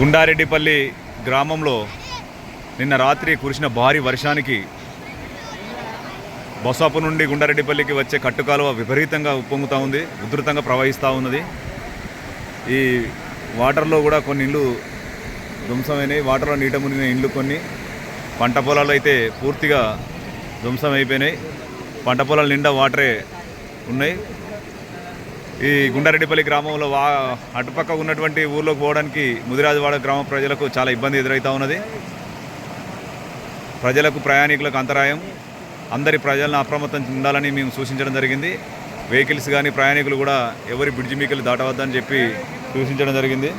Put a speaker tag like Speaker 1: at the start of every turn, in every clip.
Speaker 1: గుండారెడ్డిపల్లి గ్రామంలో నిన్న రాత్రి కురిసిన భారీ వర్షానికి బొసాపు నుండి గుండారెడ్డిపల్లికి వచ్చే కట్టుకాలువ విపరీతంగా ఉప్పొంగుతూ ఉంది ఉధృతంగా ప్రవహిస్తూ ఉన్నది. ఈ వాటర్లో కూడా కొన్ని ఇళ్ళు ధ్వంసమైనవి వాటర్లో నీట మునిగిన ఇండ్లు కొన్ని పంట పొలాలు అయితే పూర్తిగా ధ్వంసం అయిపోయినాయి పంట పొలాల నిండా వాటరే ఉన్నాయి. ఈ గుండారెడ్డిపల్లి గ్రామంలో వా అటుపక్క ఉన్నటువంటి ఊర్లోకి పోవడానికి ముదిరాజువాడ గ్రామ ప్రజలకు చాలా ఇబ్బంది ఎదురవుతూ ఉన్నది. ప్రజలకు ప్రయాణికులకు అంతరాయం. అందరి ప్రజలను అప్రమత్తం ఉండాలని మేము సూచించడం జరిగింది. వెహికల్స్ కానీ ప్రయాణికులు కూడా ఎవరి బ్రిడ్జి మీకలు దాటవద్దని చెప్పి సూచించడం జరిగింది.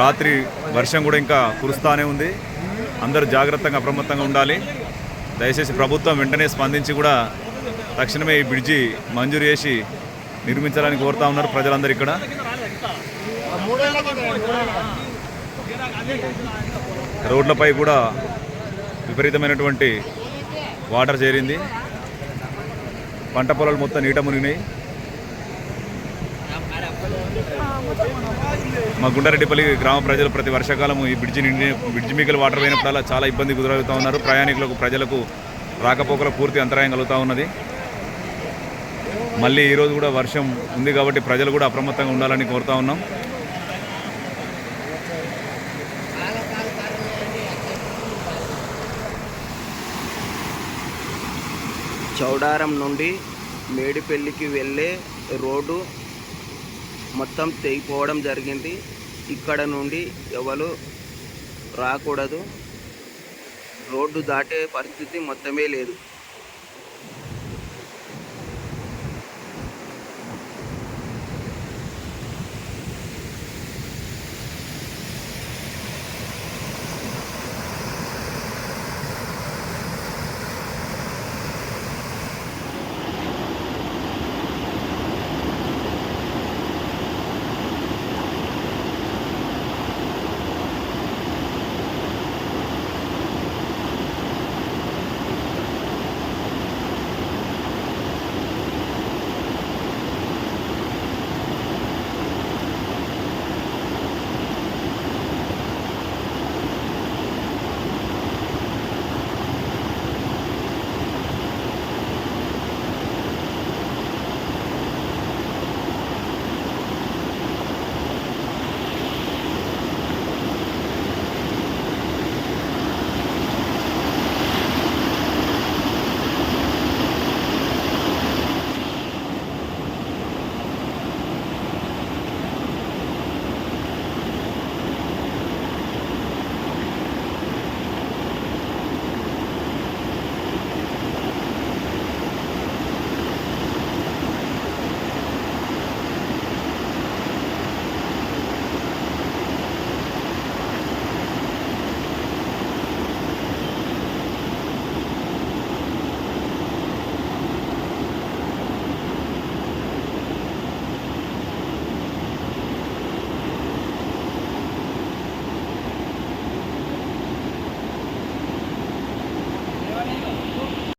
Speaker 1: రాత్రి వర్షం కూడా ఇంకా కురుస్తానే ఉంది. అందరూ జాగ్రత్తగా అప్రమత్తంగా ఉండాలి. దయచేసి ప్రభుత్వం వెంటనే స్పందించి కూడా తక్షణమే ఈ బ్రిడ్జి మంజూరు చేసి నిర్మించాలని కోరుతా ఉన్నారు ప్రజలందరూ ఇక్కడ. రోడ్లపై కూడా విపరీతమైనటువంటి వాటర్ చేరింది. పంట పొలాలు మొత్తం నీట మునిగినాయి. మా గుండారెడ్డిపల్లి గ్రామ ప్రజలు ప్రతి వర్షాకాలం ఈ బ్రిడ్జి నిండి బ్రిడ్జి మీకలు వాటర్ పోయినప్పుడల్లా చాలా ఇబ్బంది గురవుతూ ఉన్నారు. ప్రయాణికులకు ప్రజలకు రాకపోకల పూర్తి అంతరాయం కలుగుతూ ఉన్నది. మళ్ళీ ఈరోజు కూడా వర్షం ఉంది కాబట్టి ప్రజలు కూడా అప్రమత్తంగా ఉండాలని కోరుతా ఉన్నాం.
Speaker 2: చౌడారం నుండి మేడిపల్లికి వెళ్ళే రోడ్డు మొత్తం తెగిపోవడం జరిగింది. ఇక్కడ నుండి ఎవరు రాకూడదు. రోడ్డు దాటే పరిస్థితి మొత్తమే లేదు.